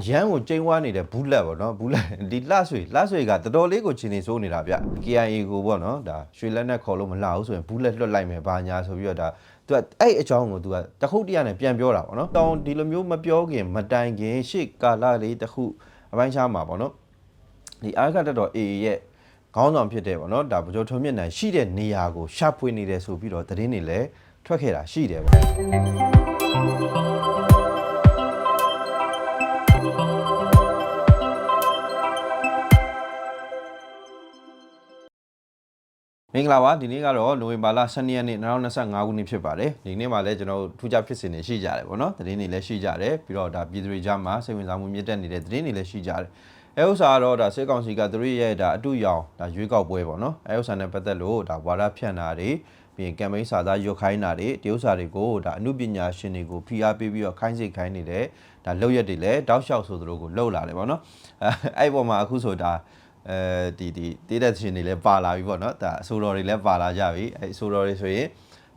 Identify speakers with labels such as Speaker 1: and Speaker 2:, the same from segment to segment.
Speaker 1: အရန်ကိုကျိန်းဝါနေတဲ့ဘူးလက်ပေါ့နော်ဘူးလက်ဒီလှဆွေလှဆွေကတော်တော်လေးကိုချင်းနေစိုးနေတာဗျ KIA ကိုပေါ့နော်ဒါရွှေလက်နဲ့ခေါ်လို့မလှဘူးဆိုရင်ဘူးလက်လွတ်လိုက်မယ်ဘာညာဆိုပြီးတော့ဒါသူကအဲ့အကြောင်းကိုသူကတခုတ်တရနဲ့ပြန်ပြောတာပေါ့နော်တောင်းဒီလိုမျိုးမပြောခင်မတိုင်ခင်ရှေ့ကာလလေးတခုအပိုင်းခြားမှာပေါ့နော်ဒီအာရခတက်တော် AA ရဲ့ခေါင်းဆောင်ဖြစ်တယ်ပေါ့နော်ဒါဗကြိုထုံမြင့်နိုင်ရှိတဲ့နေရာကိုရှာဖွေနေတယ်ဆိုပြီးတော့သတင်းတွေလည်းထွက်ခဲ့တာရှိတယ်ပေါ့ မင်္ဂလာပါဒီနေ့ကတော့နိုဝင်ဘာလ12ရက်နေ့2025ခုနှစ်ဖြစ်ပါတယ်ဒီနေ့မှာလည်းကျွန်တော်တို့ထူးခြားဖြစ်စဉ်တွေရှိကြတယ်ပေါ့နော်သတင်းတွေလည်းရှိကြတယ်ပြီးတော့ဒါပြည်သူတွေကြားမှာစိတ်ဝင်စားမှုမြင့်တက်နေတဲ့သတင်းတွေလည်းရှိကြတယ်အဲဥစ္စာကတော့ဒါစစ်ကောင်စီကသူတို့ရဲ့ဒါအတူရောင်ဒါရွေးကောက်ပွဲပေါ့နော်အဲဥစ္စာနဲ့ပတ်သက်လို့ဒါဝါဒဖြန့်တာတွေပြီးရင်ကမ်ပိန်းစာသားရွတ်ခိုင်းတာတွေတရုပ်စာတွေကိုဒါအမှုပညာရှင်တွေကိုဖိအားပေးပြီးတော့ခိုင်းစိတ်ခိုင်းနေတဲ့ဒါလောက်ရက်တွေလည်းတောက်လျှောက်ဆိုသူတို့ကိုလှုပ်လာတယ်ပေါ့နော်အဲအဲ့ပေါ်မှာအခုဆိုဒါ အဲဒီဒီတေးတဲ့ရှင်တွေလည်းပါလာပြီပေါ့နော်ဒါအဆိုတော်တွေလည်းပါလာကြပြီအဲအဆိုတော်တွေဆိုရင်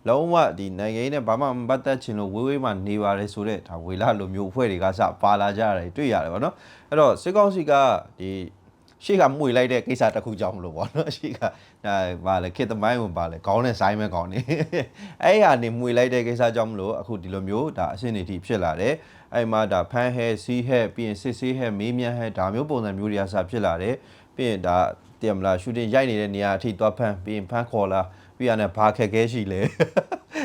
Speaker 1: လုံးဝဒီနိုင်ငံရေးနဲ့ဘာမှမပတ်သက်ချင်လို့ဝေးဝေးမှနေပါတယ်ဆိုတဲ့ဒါဝေလာလိုမျိုးအဖွဲ့တွေကစပါလာကြတယ်တွေ့ရတယ်ပေါ့နော်အဲ့တော့စစ်ကောင်စီကဒီရှေ့ကမှွေလိုက်တဲ့ကိစ္စတစ်ခုကြောင့်မလို့ပေါ့နော်ရှေ့ကအဲဘာလဲခေတ်သမိုင်းဝင်ပါလဲခေါင်းနဲ့ဆိုင်မဲ့ခေါင်းနေအဲ့ဟာနေမှွေလိုက်တဲ့ကိစ္စကြောင့်မလို့အခုဒီလိုမျိုးဒါအဆင့်တွေထိဖြစ်လာတယ်အဲ့မှာဒါဖန်ဟဲစီးဟဲပြီးရင်စစ်ဆေးဟဲမေးမြန်းဟဲဒါမျိုးပုံစံမျိုးတွေကစဖြစ်လာတယ် ပြီးရင်ဒါတည်မလားရှူတင်ရိုက်နေတဲ့နေရာအထိသွားဖမ်းပြီးရင်ဖမ်းခေါ်လာပြီးရတဲ့ဘာခက်ခဲရှိလဲ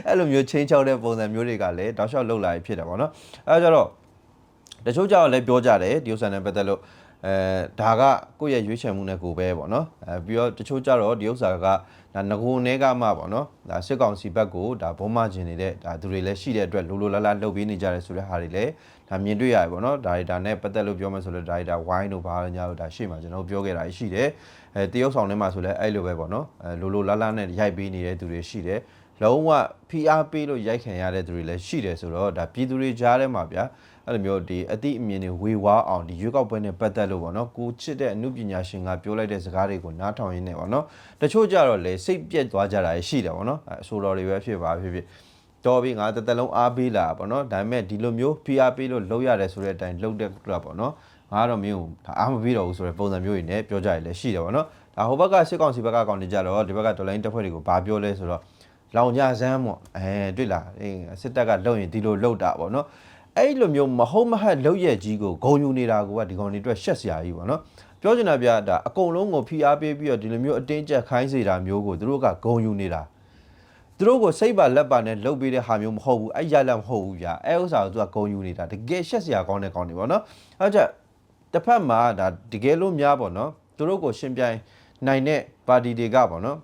Speaker 1: အဲ့လိုမျိုးချင်းချောက်တဲ့ပုံစံမျိုးတွေကလည်းတောက်လျှောက်လှုပ်လာဖြစ်တယ်ပေါ့နော်အဲ့ဒါကြတော့တချို့ကြောင့်လည်းပြောကြတယ်ဒီဥစ္စာနဲ့ပတ်သက်လို့အဲဒါကကိုယ့်ရဲ့ရွေးချယ်မှုနဲ့ကိုပဲပေါ့နော်အဲပြီးတော့တချို့ကြတော့ဒီဥစ္စာကဒါငကိုနဲကမှပေါ့နော်ဒါစစ်ကောင်စီဘက်ကိုဒါဘုံမကျင်နေတဲ့ဒါသူတွေလည်းရှိတဲ့အတွက်လိုလိုလားလားလှုပ်ပေးနေကြတယ်ဆိုတဲ့ဟာတွေလည်း ဒါမြင်တွေ့ရတယ်ပေါ့နော်ဒါတွေဒါနဲ့ပတ်သက်လို့ပြောမယ်ဆိုလို့ဒါတွေဒါဝိုင်းတို့ဘာလို့ညာတို့ဒါရှေ့မှာကျွန်တော်ပြောခဲ့တာရှိတယ်အဲတရုတ်ဆောင်ထဲမှာဆိုလဲအဲ့လိုပဲပေါ့နော်အဲလိုလိုလားလားနဲ့ရိုက်ပေးနေတဲ့သူတွေရှိတယ်လုံးဝဖိအားပေးလို့ရိုက်ခံရတဲ့သူတွေလည်းရှိတယ်ဆိုတော့ဒါပြည်သူတွေကြားထဲမှာဗျာအဲ့လိုမျိုးဒီအတိအမြင်တွေဝေဝါးအောင်ဒီရွေးကောက်ပွဲနဲ့ပတ်သက်လို့ပေါ့နော်ကိုချစ်တဲ့အမှုပညာရှင်ကပြောလိုက်တဲ့စကားတွေကိုနားထောင်ရင်းနဲ့ပေါ့နော်တချို့ကြတော့လေစိတ်ပြက်သွားကြတာရှိတယ်ပေါ့နော်အဲအဆိုတော်တွေပဲဖြစ်ပါဖြစ်ဖြစ် တော်ပြီငါတစ်သက်လုံးအားပေးလာပေါ့နော်ဒါပေမဲ့ဒီလိုမျိုးဖိအားပေးလို့လုပ်ရတယ်ဆိုတဲ့အတိုင်းလုပ်တဲ့ကပေါ့နော်ငါတော့မင်းကိုဒါအားမပေးတော့ဘူးဆိုတဲ့ပုံစံမျိုးတွေနဲ့ပြောကြရလဲရှိတယ်ပေါ့နော်ဒါဟိုဘက်ကစစ်ကောင်စီဘက်ကကောင်နေကြတော့ဒီဘက်ကဒေါ်လာတက်ဖွဲ့တွေကိုဘာပြောလဲဆိုတော့လောင်ကြစမ်းပေါ့အဲတွေ့လားအေးစစ်တပ်ကလုံရင်ဒီလိုလုံတာပေါ့နော်အဲ့လိုမျိုးမဟုတ်မဟတ်လောက်ရက်ကြီးကိုဂုံယူနေတာကဒီကောင်တွေအတွက်ရှက်စရာကြီးပေါ့နော်ပြောချင်တာပြဒါအကုန်လုံးကိုဖိအားပေးပြီးတော့ဒီလိုမျိုးအတင်းကျပ်ခိုင်းစေတာမျိုးကိုသူတို့ကဂုံယူနေတာ သူတို့ကိုစိတ်ပါလက်ပါနဲ့လှုပ်ပေးတဲ့ဟာမျိုးမဟုတ်ဘူးအဲ့ရလက်မဟုတ်ဘူးဗျာအဲ့ဥစ္စာကိုသူကဂုံယူနေတာတကယ်ရှက်စရာကောင်းတဲ့ကောင်းနေပေါ့နော်အဲ့ကြတစ်ဖက်မှာဒါတကယ်လို့များပေါ့နော်သူတို့ကိုရှင်ပြိုင်နိုင်တဲ့ပါတီတွေကပေါ့နော်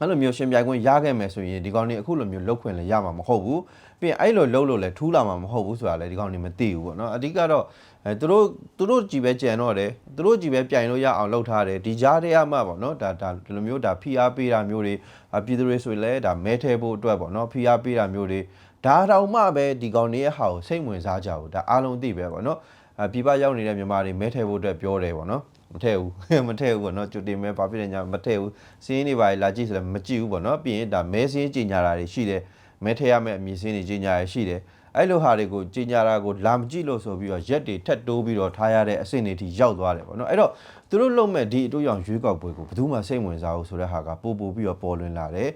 Speaker 1: အဲ့လိုမျိုးရှင်ပြိုင်ခွင့်ရခဲ့မယ်ဆိုရင်ဒီကောင်တွေအခုလိုမျိုးလှုပ်ခွင့်လည်းရမှာမဟုတ်ဘူးပြီးရင်အဲ့လိုလှုပ်လို့လည်းထူးလာမှာမဟုတ်ဘူးဆိုတာလည်းဒီကောင်တွေမသိဘူးပေါ့နော်အဓိကတော့ အဲသူတို့သူတို့ကြည်ပဲကြံတော့တယ်သူတို့ကြည်ပဲပြိုင်လို့ရအောင်လှုပ်ထားတယ်ဒီကြားထဲမှာပေါ့နော်ဒါဒါဒီလိုမျိုးဒါဖိအားပေးတာမျိုးတွေအပြည်သူတွေဆိုရင်လည်းဒါမဲထဲဖို့အတွက်ပေါ့နော်ဖိအားပေးတာမျိုးတွေဒါတောင်မှပဲဒီကောင်တွေရဲ့ဟာကိုစိတ်ဝင်စားကြဘူးဒါအားလုံးသိပဲပေါ့နော်အပြပရောက်နေတဲ့မြန်မာတွေမဲထဲဖို့အတွက်ပြောတယ်ပေါ့နော်မထည့်ဘူးမထည့်ဘူးပေါ့နော်ကြိုတင်မဲဘာဖြစ်လဲညာမထည့်ဘူးစီးရင်တွေပါလာကြည့်ဆိုလည်းမကြည့်ဘူးပေါ့နော်ပြီးရင်ဒါမဲစင်းကြီးညာတာတွေရှိတယ်မဲထည့်ရမယ့်အမည်စင်းတွေကြီးညာရရှိတယ် အဲ့လိုဟာတွေကိုကြီးညာတာကိုလာမကြည့်လို့ဆိုပြီးတော့ရက်တွေထက်တိုးပြီးတော့ထားရတဲ့အဆင့်တွေထိရောက်သွားတယ်ပေါ့နော်အဲ့တော့သူတို့လုံမဲ့ဒီအတူရောင်ရွေးကောက်ပွဲကိုဘယ်သူမှစိတ်ဝင်စားဘူးဆိုတဲ့ဟာကပို့ပို့ပြီးတော့ပေါ်လွင်လာတယ်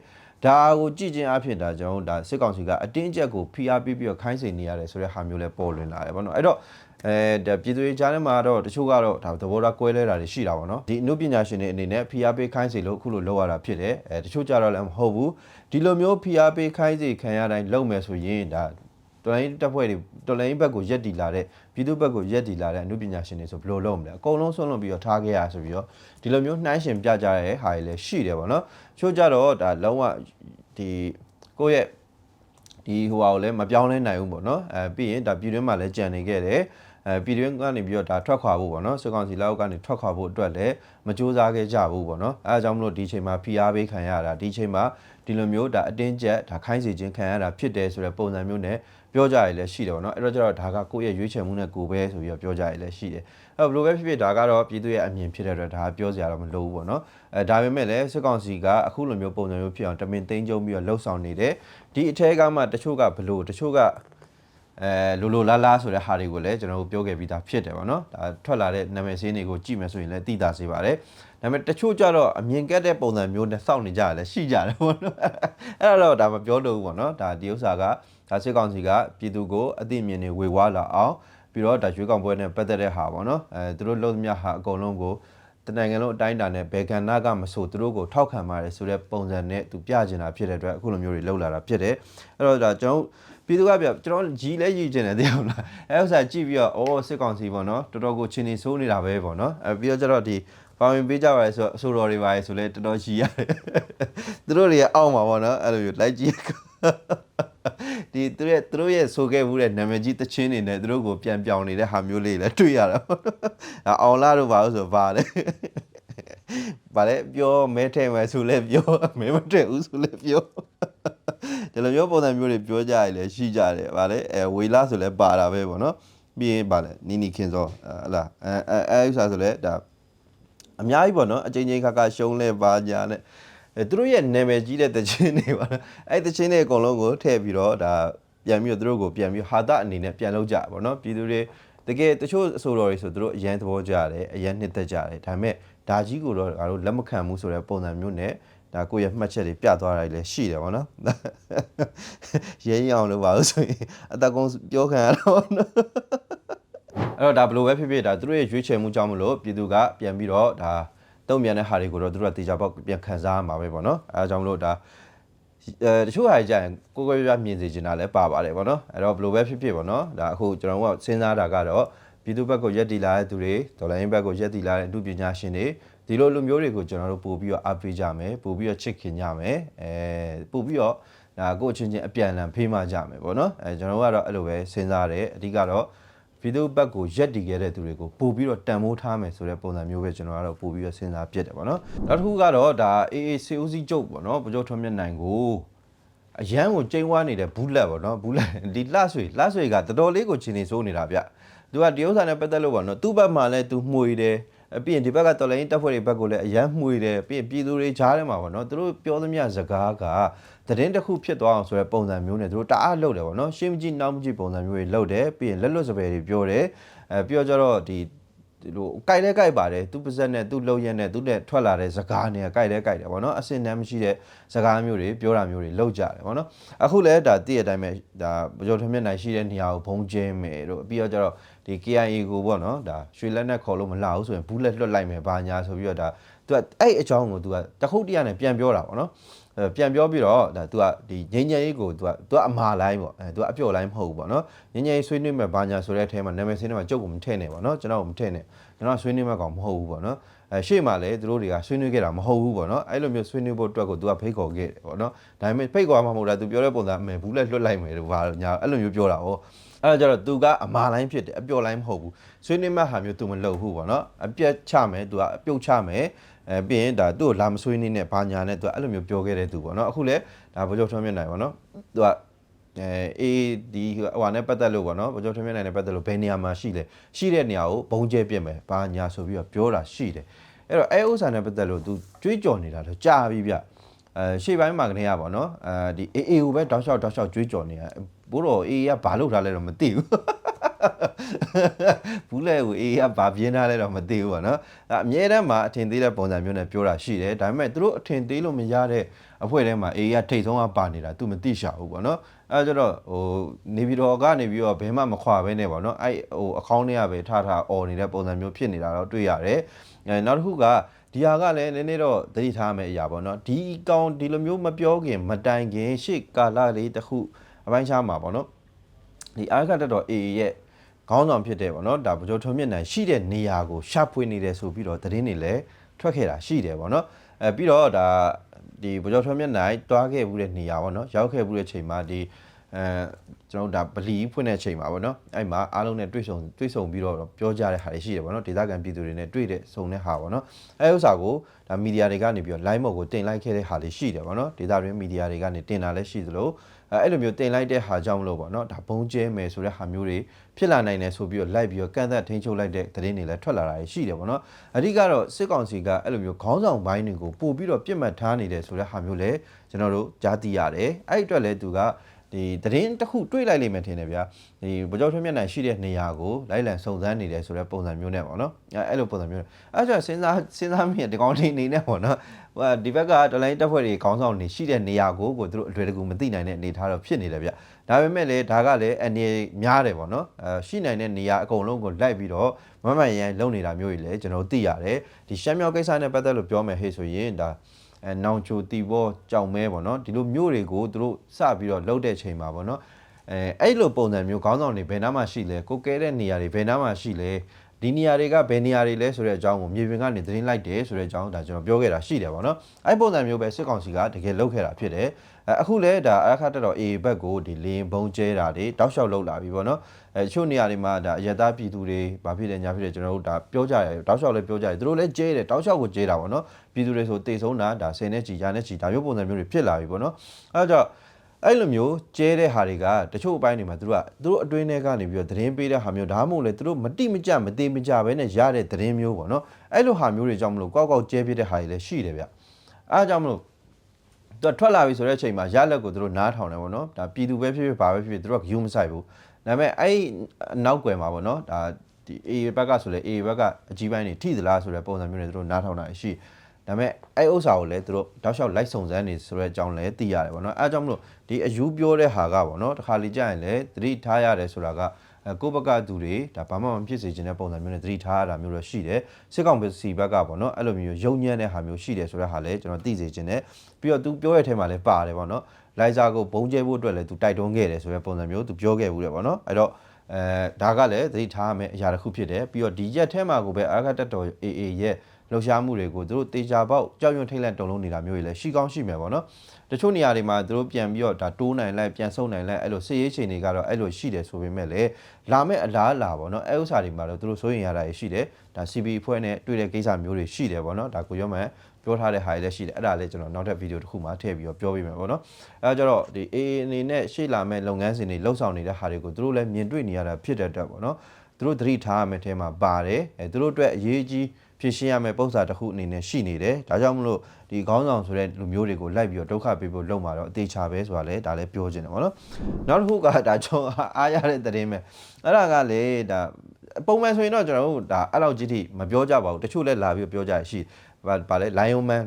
Speaker 1: ဒါကိုကြည့်ချင်းအဖြစ်ဒါကြောင့်ဒါစစ်ကောင်စီကအတင်းကျပ်ကိုဖိအားပေးပြီးတော့ခိုင်းစေနေရတယ်ဆိုတဲ့ဟာမျိုးလဲပေါ်လွင်လာတယ်ပေါ့နော်အဲ့တော့အဲဒါပြည်သူတွေကြားထဲမှာတော့တချို့ကတော့ဒါသဘောထားကွဲလဲတာတွေရှိတာပေါ့နော်ဒီအနုပညာရှင်တွေအနေနဲ့ဖိအားပေးခိုင်းစေလို့အခုလိုလောက်ရတာဖြစ်တယ်အဲတချို့ကြတော့လည်းမဟုတ်ဘူးဒီလိုမျိုးဖိအားပေးခိုင်းစေခံရတိုင်းလုပ်မယ်ဆိုရင်ဒါ တော်လိုင်းတပ်ဖွဲ့တွေတော်လိုင်းဘက်ကိုရက်တီလာတဲ့ပြည်သူဘက်ကိုရက်တီလာတဲ့အနုပညာရှင်တွေဆိုဘယ်လိုလုပ်မလဲအကုန်လုံးဆွန့်လွတ်ပြီးတော့ထားခဲ့ရဆိုပြီးတော့ဒီလိုမျိုးနှိုင်းရှင်ပြကြတဲ့ဟာတွေလည်းရှိတယ်ပေါ့နော်ချို့ကြတော့ဒါလုံးဝဒီကိုယ့်ရဲ့ဒီဟိုဟာကိုလည်းမပြောင်းလဲနိုင်ဘူးပေါ့နော်အဲပြီးရင်ဒါပြည်တွင်းမှာလည်းကြံနေခဲ့တယ်အဲပြည်တွင်းကနေပြီးတော့ဒါထွက်ခွာဖို့ပေါ့နော်စစ်ကောင်စီလက်အောက်ကနေထွက်ခွာဖို့အတွက်လည်းမကြိုးစားခဲ့ကြဘူးပေါ့နော်အဲအကြောင်းမလို့ဒီချိန်မှာ PR ပေးခံရတာဒီချိန်မှာ ဒီလိုမျိုးဒါအတင်းကျပ်ဒါခိုင်းစီခြင်းခံရတာဖြစ်တယ်ဆိုတဲ့ပုံစံမျိုးနဲ့ပြောကြရည်လည်းရှိတယ်ပေါ့နော်အဲ့တော့ကျတော့ဒါကကိုယ့်ရဲ့ရွေးချယ်မှုနဲ့ကိုယ်ပဲဆိုပြီးတော့ပြောကြရည်လည်းရှိတယ်အဲ့ဘယ်လိုပဲဖြစ်ဖြစ်ဒါကတော့ပြည်သူရဲ့အမြင်ဖြစ်တဲ့အတွက်ဒါကပြောစရာတော့မလိုဘူးပေါ့နော်အဲဒါပေမဲ့လည်းစစ်ကောင်စီကအခုလိုမျိုးပုံစံမျိုးဖြစ်အောင်တမင်သိမ်းကျုံပြီးတော့လှုပ်ဆောင်နေတယ်ဒီအထက်ကမှတချို့ကဘလို့တချို့က အဲလိုလိုလားလားဆိုတဲ့ဟာတွေကိုလည်းကျွန်တော်တို့ပြောခဲ့ပြီးသားဖြစ်တယ်ဗောနော်ဒါထွက်လာတဲ့နာမည်စင်းတွေကိုကြည့်မယ်ဆိုရင်လည်းသိတာစေပါတယ်ဒါပေမဲ့တချို့ကြတော့အမြင်ကက်တဲ့ပုံစံမျိုးနဲ့စောင့်နေကြရလဲရှိကြတယ်ဗောနော်အဲ့တော့ဒါမပြောလို့ဘူးဗောနော်ဒါဒီဥစ္စာကဒါစစ်ကောင်စီကပြည်သူကိုအသိအမြင်တွေဝေဝါးလာအောင်ပြီးတော့ဒါရွေးကောက်ပွဲနဲ့ပတ်သက်တဲ့ဟာဗောနော်အဲသူတို့လုံးသမျှဟာအကုန်လုံးကို တနိုင်ငံလုံးအတိုင်းအတာနဲ့ဘယ်ကဏ္ဍကမဆိုသူတို့ကိုထောက်ခံပါတယ်ဆိုတဲ့ပုံစံနဲ့သူပြကျင်တာဖြစ်တဲ့အတွက်အခုလိုမျိုးတွေလှုပ်လာတာဖြစ်တယ်အဲ့တော့ဒါကျွန်တော်ပြည်သူကပြကျွန်တော်ကြီးလဲရည်ကျင်တယ်သိအောင်လားအဲ့ဥစ္စာကြည့်ပြီးတော့အော်စစ်ကောင်စီပေါ့နော်တော်တော်ကိုချင်းနေဆိုးနေတာပဲပေါ့နော်အဲပြီးတော့ကျတော့ဒီ ပါဝင်ပေးကြပါလေဆိုအဆိုတော်တွေပါလေဆိုလဲတော်တော်ရှိရတယ်သူတို့တွေအောက်မှာပေါ့နော်အဲ့လိုမျိုးလိုက်ကြည့်ဒီသူရဲ့သူတို့ရဲ့ဆိုခဲ့မှုတဲ့နာမည်ကြီးတချင်းနေနဲ့သူတို့ကိုပြန်ပြောင်းနေတဲ့ဟာမျိုးလေးလည်းတွေ့ရတာပေါ့နော်အောင်လာတို့ပါလို့ဆိုပါလေဗါလေပြောမဲထဲမဲဆိုလဲပြောမဲမထဲဘူးဆိုလဲပြောဒီလိုမျိုးပုံစံမျိုးတွေပြောကြရလေရှိကြတယ်ဗါလေအဲဝေလာဆိုလဲပါတာပဲပေါ့နော်ပြီးရင်ဗါလေနီနီခင်စောဟလာအဲအဲအဲဥစ္စာဆိုလဲဒါ အများကြီးပေါ့နော်အချိန်ချင်းခါခါရှုံးလဲပါညာနဲ့အဲသူတို့ရဲ့နာမည်ကြီးတဲ့တခြင်းတွေပါနော်အဲ့တခြင်းတွေအကုန်လုံးကိုထည့်ပြီးတော့ဒါပြန်ပြီးတော့သူတို့ကိုပြန်ပြီးဟာတာအနေနဲ့ပြန်လုပ်ကြပါတော့ပြည်သူတွေတကယ်တချို့အဆိုတော်တွေဆိုသူတို့အရန်သဘောကျတယ်အရန်နှစ်သက်ကြတယ်ဒါပေမဲ့ဒါကြီးကိုတော့ငါတို့လက်မခံဘူးဆိုတဲ့ပုံစံမျိုးနဲ့ဒါကိုယ့်ရဲ့မှတ်ချက်တွေပြသွားတာလည်းရှိတယ်ဗောနော်ရဲရအောင်လို့ပါလို့ဆိုရင်အတကုံပြောခံရတော့နော် အဲ့တော့ဒါဘယ်လိုပဲဖြစ်ဖြစ်ဒါသူတို့ရဲ့ရွေးချယ်မှုကြောင့်မလို့ပြည်သူကပြန်ပြီးတော့ဒါတုံ့ပြန်တဲ့ဟာတွေကိုတော့သူတို့ကတေချာပေါက်ပြန်ခံစားရမှာပဲဗောနော်အဲဒါကြောင့်မလို့ဒါအဲတချို့ဟာကြီးကြရင်ကိုကိုပြပြမြင်စေချင်တာလည်းပါပါတယ်ဗောနော်အဲ့တော့ဘယ်လိုပဲဖြစ်ဖြစ်ဗောနော်ဒါအခုကျွန်တော်တို့ကစဉ်းစားတာကတော့ပြည်သူဘက်ကိုရက်တီလာတဲ့သူတွေဒေါ်လာရင်းဘက်ကိုရက်တီလာတဲ့အမှုပညာရှင်တွေဒီလိုလူမျိုးတွေကိုကျွန်တော်တို့ပို့ပြီးတော့အားပေးကြမယ်ပို့ပြီးတော့ချစ်ခင်ကြမယ်အဲပို့ပြီးတော့ဒါကိုယ့်ချင်းချင်းအပြန်အလှန်ဖေးမှကြမယ်ပေါ့နော်အဲကျွန်တော်တို့ကတော့အဲ့လိုပဲစဉ်းစားတယ်အဓိကတော့ ဗီဒီယိုဘက်ကိုရက်တည်ခဲ့တဲ့သူတွေကိုပို့ပြီးတော့တန်ဖိုးထားမယ်ဆိုတဲ့ပုံစံမျိုးပဲကျွန်တော်ကတော့ပို့ပြီးတော့စဉ်းစားပြစ်တယ်ပေါ့နော်နောက်တစ်ခုကတော့ဒါ AACOC ကျုပ်ပေါ့နော်ဗကြိုထွန်းမြတ်နိုင်ကိုအရန်ကိုကျိန်းဝါနေတဲ့ဘူးလက်ပေါ့နော်ဘူးလက်ဒီလှဆွေလှဆွေကတော်တော်လေးကိုချင်းနေစိုးနေတာဗျသူကတရုတ်စာနဲ့ပတ်သက်လို့ပေါ့နော်သူ့ဘက်မှာလည်းသူမှွေတယ် အပြင်ဒီဘက်ကတော်လိုင်းတပ်ဖွဲ့တွေဘက်ကိုလည်းအရန်မှွေတယ်ပြီးပြည်သူတွေကြားထဲမှာပေါ့နော်သူတို့ပြောသမျှစကားကသတင်းတစ်ခုဖြစ်သွားအောင်ဆိုတဲ့ပုံစံမျိုးနဲ့သူတို့တအားလုပ်တယ်ပေါ့နော်ရှင်းမကြည့်နောက်မကြည့်ပုံစံမျိုးတွေလုပ်တယ်ပြီးရင်လက်လွတ်စပယ်တွေပြောတယ်အဲပြောကြတော့ဒီ ဒီလိုကြိုက်လဲကြိုက်ပါတယ်သူပါဇက်နဲ့သူလှုပ်ရက်နဲ့သူနဲ့ထွက်လာတဲ့စကားနဲ့ကြိုက်လဲကြိုက်တယ်ဗောနော်အစင်တမ်းမရှိတဲ့စကားမျိုးတွေပြောတာမျိုးတွေလှုပ်ကြတယ်ဗောနော်အခုလဲဒါတည့်ရတိုင်းပဲဒါပကြောထွန်းမြတ်နိုင်ရှိတဲ့နေရာကိုဘုံကျင်းမယ်တို့ပြီးတော့ကျတော့ဒီ KIA ကိုဗောနော်ဒါရွှေလက်နဲ့ခေါ်လို့မလာဘူးဆိုရင်ဘူးလက်လွတ်လိုက်မယ်ဘာညာဆိုပြီးတော့ဒါသူကအဲ့အကြောင်းကိုသူကတခုတ်တရနဲ့ပြန်ပြောတာဗောနော်အဲ ပြန်ပြောပြီးတော့ဒါ तू ကဒီငញ្ញရေးကို तू က तू ကအမာလိုင်းပေါ့အဲ तू ကအပြော့လိုင်းမဟုတ်ဘူးပေါ့နော်ငញ្ញရေးဆွေးနွေးမဲ့ဘာညာဆိုတဲ့အထဲမှာနာမည်စင်းထဲမှာကြုတ်ကိုမထည့်နဲ့ပေါ့နော်ကျွန်တော်မထည့်နဲ့ကျွန်တော်ဆွေးနွေးမဲ့ကောင်မဟုတ်ဘူးပေါ့နော်အဲရှေ့မှာလည်းသူတို့တွေကဆွေးနွေးခဲ့တာမဟုတ်ဘူးပေါ့နော်အဲ့လိုမျိုးဆွေးနွေးဖို့အတွက်ကို तू ကဖိတ်ခေါ်ခဲ့တယ်ပေါ့နော်ဒါပေမဲ့ဖိတ်ခေါ်မှာမဟုတ်တာ तू ပြောတဲ့ပုံစံအမေဘူးလက်လွတ်လိုက်မယ်လို့ဘာညာအဲ့လိုမျိုးပြောတာဟောအဲ့တော့ကျတော့ तू ကအမာလိုင်းဖြစ်တယ်အပျော်လိုင်းမဟုတ်ဘူးဆွေးနွေးမဲ့ဟာမျိုး तू မလုပ်ဘူးပေါ့နော်အပြက်ချမယ် तू ကအပြုတ်ချမယ် အဲပြီးရင်ဒါသူ့ကိုလာမဆွေးနေနဲ့ဘာညာနဲ့သူကအဲ့လိုမျိုးပြောခဲ့တဲ့သူပေါ့နော်အခုလည်းဒါဗကြုံထွန်းမြင့်နိုင်ပေါ့နော်သူကအဲအေးဒီဟိုဟာနဲ့ပတ်သက်လို့ပေါ့နော်ဗကြုံထွန်းမြင့်နိုင်နဲ့ပတ်သက်လို့ဘယ်နေရာမှာရှိလဲရှိတဲ့နေရာကိုဘုံကျဲပြစ်မယ်ဘာညာဆိုပြီးတော့ပြောတာရှိတယ်အဲ့တော့အဲဥစ္စာနဲ့ပတ်သက်လို့သူကြွေးကြော်နေတာတော့ကြာပြီဗျအဲရှေ့ပိုင်းမှာကနေရပါတော့အဲဒီအေးအေးကိုပဲတောက်လျှောက်တောက်လျှောက်ကြွေးကြော်နေတာဘိုးတော်အေးကဘာလုပ်ထားလဲတော့မသိဘူး ဘူးလဲကိုအေးကဘာပြင်းထားလဲတော့မသိဘူးပေါ့နော်အမြဲတမ်းမှာအထင်သေးတဲ့ပုံစံမျိုးနဲ့ပြောတာရှိတယ်ဒါပေမဲ့သူတို့အထင်သေးလို့မရတဲ့အဖွဲ့ထဲမှာအေးကထိတ်ဆုံးကပါနေတာ तू မသိရှာဘူးပေါ့နော်အဲကြတော့ဟိုနေပြည်တော်ကနေပြီးတော့ဘဲမှမခွာဘဲနဲ့ပေါ့နော်အဲ့ဟိုအကောင့်တွေကပဲထားထားអော်နေတဲ့ပုံစံမျိုးဖြစ်နေတာတော့တွေ့ရတယ်အဲနောက်တစ်ခုကဒီဟာကလည်းနည်းနည်းတော့သတိထားမယ်အရာပေါ့နော်ဒီကောင်ဒီလိုမျိုးမပြောခင် မတိုင်ခင်ရှေ့ကာလလေးတစ်ခုအပိုင်းခြားမှာပေါ့နော်ဒီအားကတက်တော့ AA ရဲ့ ခေါင်းဆောင်ဖြစ်တဲ့ပေါ့နော်ဒါဗကြိုထုံမြင့်နိုင်ရှိတဲ့နေရာကိုရှာဖွေနေတယ်ဆိုပြီးတော့သတင်းတွေလည်းထွက်ခဲ့တာရှိတယ်ပေါ့နော်အဲပြီးတော့ဒါဒီဗကြိုထုံမြင့်နိုင်တွားခဲ့မှုတဲ့နေရာပေါ့နော်ရောက်ခဲ့မှုတဲ့ချိန်မှာဒီအဲကျွန်တော်တို့ဒါဗလီဖွင့်တဲ့ချိန်မှာပေါ့နော်အဲ့မှာအားလုံးနဲ့တွေ့ဆုံတွေ့ဆုံပြီးတော့ပြောကြတဲ့ဟာတွေရှိတယ်ပေါ့နော်ဒေသခံပြည်သူတွေနဲ့တွေ့တဲ့ဆုံတဲ့ဟာပေါ့နော်အဲဥစ္စာကိုဒါမီဒီယာတွေကနေပြီးတော့ line မော့ကိုတင်လိုက်ခဲ့တဲ့ဟာတွေရှိတယ်ပေါ့နော်ဒေသတွင်းမီဒီယာတွေကနေတင်တာလည်းရှိသလို အဲအဲ့လိုမျိုးတင်လိုက်တဲ့ဟာကြောင့်မလို့ပေါ့နော်ဒါဘုံကျဲမယ်ဆိုတဲ့ဟာမျိုးတွေဖြစ်လာနိုင်တယ်ဆိုပြီးတော့လိုက်ပြီးတော့ကန့်သက်ထိန်းချုပ်လိုက်တဲ့သတင်းတွေလည်းထွက်လာတာရှိတယ်ပေါ့နော်အဓိကတော့စစ်ကောင်စီကအဲ့လိုမျိုးခေါင်းဆောင်ပိုင်းတွေကိုပို့ပြီးတော့ပြစ်မှတ်ထားနေတယ်ဆိုတဲ့ဟာမျိုးလည်းကျွန်တော်တို့ကြားသိရတယ်အဲ့အတွက်လည်းသူက ဒီသတင်းတစ်ခုတွေးလိုက်လိမ့်မယ်ထင်တယ်ဗျာဒီဗကြောက်ထွန်းမျက်နှာရှိတဲ့နေရာကိုလိုက်လံစုံစမ်းနေတယ်ဆိုတဲ့ပုံစံမျိုးနဲ့ပေါ့နော်အဲအဲ့လိုပုံစံမျိုးနဲ့အဲ့ကျစဉ်းစားစဉ်းစားမိရင်ဒီကောင်လေးနေနဲ့ပေါ့နော်ဟိုဒီဘက်ကဒလိုင်းတက်ဖွဲ့တွေခေါင်းဆောင်နေရှိတဲ့နေရာကိုကိုသူတို့အတွေ့အကြုံမသိနိုင်တဲ့အနေအထားတော့ဖြစ်နေတယ်ဗျဒါပေမဲ့လည်းဒါကလည်းအနေများတယ်ပေါ့နော်အဲရှိနိုင်တဲ့နေရာအကုန်လုံးကိုလိုက်ပြီးတော့မမှန်ရန်လုံနေတာမျိုးတွေလည်းကျွန်တော်သိရတယ်ဒီရှမ်းမြောက်ကိစ္စနဲ့ပတ်သက်လို့ပြောမယ်ဟေ့ဆိုရင်ဒါ အဲနောင်ချိုတီဘောကြောင်မဲပေါ့နော်ဒီလိုမျိုးတွေကိုသူတို့စပြီးတော့လှုပ်တဲ့ချိန်မှာပေါ့နော်အဲအဲ့လိုပုံစံမျိုးခေါင်းဆောင်တွေဘယ်နှမှာရှိလဲကိုကဲတဲ့နေရာတွေဘယ်နှမှာရှိလဲဒီနေရာတွေကဘယ်နေရာတွေလဲဆိုတဲ့အကြောင်းကိုမြေပြင်ကနေသတင်းလိုက်တယ်ဆိုတဲ့အကြောင်းဒါကျွန်တော်ပြောခဲ့တာရှိတယ်ပေါ့နော်အဲ့ပုံစံမျိုးပဲစစ်ကောင်စီကတကယ်လှုပ်ခဲ့တာဖြစ်တယ် အဲအခုလဲဒါအခါတက်တော့ A ဘက်ကိုဒီလင်းဘုံကျဲတာတွေတောက်လျှောက်လှုပ်လာပြီပေါ့နော်အဲချို့နေရာတွေမှာဒါအရသားပြည်သူတွေဘာဖြစ်လဲညာဖြစ်လဲကျွန်တော်တို့ဒါပြောကြရတယ်တောက်လျှောက်လည်းပြောကြရတယ်သူတို့လည်းကျဲတယ်တောက်လျှောက်ကိုကျဲတာပေါ့နော်ပြည်သူတွေဆိုတေဆုံးတာဒါ10နဲ့ချီရာနဲ့ချီဒါမျိုးပုံစံမျိုးတွေဖြစ်လာပြီပေါ့နော်အဲဒါကြောင့်အဲ့လိုမျိုးကျဲတဲ့ဟာတွေကတချို့အပိုင်းတွေမှာသူတို့ကသူတို့အတွင်းထဲကနေပြီးတော့သတင်းပေးတဲ့ဟာမျိုးဒါမှမဟုတ်လေသူတို့မတိမကြမသေးမကြဘဲနဲ့ရတဲ့သတင်းမျိုးပေါ့နော်အဲ့လိုဟာမျိုးတွေကြောင့်မလို့ကောက်ကောက်ကျဲပြတဲ့ဟာတွေလည်းရှိတယ်ဗျအဲဒါကြောင့်မလို့ သူကထွက်လာပြီဆိုတဲ့အချိန်မှာရလက်ကိုသူတို့နားထောင်တယ်ပေါ့နော်ဒါပြည်သူပဲဖြစ်ဖြစ်ဘာပဲဖြစ်ဖြစ်သူတို့ကယူမဆိုင်ဘူးဒါပေမဲ့အဲ့နောက်ွယ်မှာပေါ့နော်ဒါဒီ A ဘက်ကဆိုလဲ A ဘက်ကအကြီးပိုင်းနေထိသလားဆိုတဲ့ပုံစံမျိုးနဲ့သူတို့နားထောင်တာရှိဒါပေမဲ့အဲ့ဥစ္စာကိုလည်းသူတို့တောက်လျှောက်လိုက်စုံစမ်းနေဆိုတဲ့အကြောင်းလည်းသိရတယ်ပေါ့နော်အဲအကြောင်းမလို့ဒီအယူပြောတဲ့ဟာကပေါ့နော်တစ်ခါလေကြာရင်လည်းသတိထားရတယ်ဆိုတာကအဲ ကိုယ့်ဘက်ကသူတွေဒါဘာမှမဖြစ်စေချင်တဲ့ပုံစံမျိုးနဲ့သတိထားရတာမျိုးတော့ရှိတယ်စစ်ကောင်စီဘက်ကပေါ့နော်အဲ့လိုမျိုးယုံညံ့တဲ့ဟာမျိုးရှိတယ်ဆိုတဲ့ဟာလည်းကျွန်တော်သိစေချင်တယ်ပြီးတော့သူပြောတဲ့အထဲမှာလည်းပါတယ်ပေါ့နော်လိုက်စာကိုဘုံကျဲဖို့အတွက်လည်းသူတိုက်တွန်းခဲ့တယ်ဆိုတဲ့ပုံစံမျိုးသူပြောခဲ့ဘူးတယ်ပေါ့နော်အဲ့တော့အဲဒါကလည်းသတိထားရမယ့်အရာတစ်ခုဖြစ်တယ်ပြီးတော့ဒီရက်ထဲမှာကိုပဲအာခတ်တက်တော် AA ရဲ့ လှုပ်ရှားမှုတွေကိုသူတို့တေချာပေါက်ကြောက်ရွံ့ထိတ်လန့်တုန်လုံးနေတာမျိုးတွေလည်းရှိကောင်းရှိမယ်ပေါ့နော်တချို့နေရာတွေမှာသူတို့ပြန်ပြီးတော့ဒါတိုးနိုင်လိုက်ပြန်ဆုပ်နိုင်လိုက်အဲ့လိုစစ်ရေးချိန်တွေကတော့အဲ့လိုရှိတယ်ဆိုပေမဲ့လည်းလာမဲ့အလားအလာပေါ့နော်အဲ့ဥစ္စာတွေမှာတော့သူတို့စိုးရင်ရတာရှိတယ်ဒါ CB အဖွဲ့နဲ့တွေ့တဲ့ကိစ္စမျိုးတွေရှိတယ်ပေါ့နော်ဒါကိုရောမှန်ပြောထားတဲ့ဟာတွေလည်းရှိတယ်အဲ့ဒါလည်းကျွန်တော်နောက်ထပ်ဗီဒီယိုတစ်ခုမှာထည့်ပြီးတော့ပြောပြမယ်ပေါ့နော်အဲဒါကြတော့ဒီ AA အနေနဲ့ရှေ့လာမဲ့လုပ်ငန်းစဉ်တွေလှုပ်ဆောင်နေတဲ့ဟာတွေကိုသူတို့လည်းမြင်တွေ့နေရတာဖြစ်တဲ့အတွက်ပေါ့နော်သူတို့သတိထားရမယ့်အဲမှာပါတယ်အဲသူတို့အတွက်အရေးကြီး ဖြစ်ရှင်းရမယ့်ပုံစံတစ်ခုအနေနဲ့ရှိနေတယ်ဒါကြောင့်မလို့ဒီခေါင်းဆောင်ဆိုတဲ့လူမျိုးတွေကိုလိုက်ပြီးတော့ဒုက္ခပေးဖို့လုပ်မှာတော့အသေးချာပဲဆိုတာလည်းဒါလည်းပြောချင်တယ်ပေါ့နော်နောက်တစ်ခုကဒါကျွန်တော်အားရတဲ့သတင်းပဲအဲ့ဒါကလေဒါပုံမှန်ဆိုရင်တော့ကျွန်တော်တို့ဒါအဲ့လောက်ကြီးထိမပြောကြပါဘူးတချို့လည်းလာပြီးပြောကြရရှိဗာဗာလဲလိုင်ယွန်မန်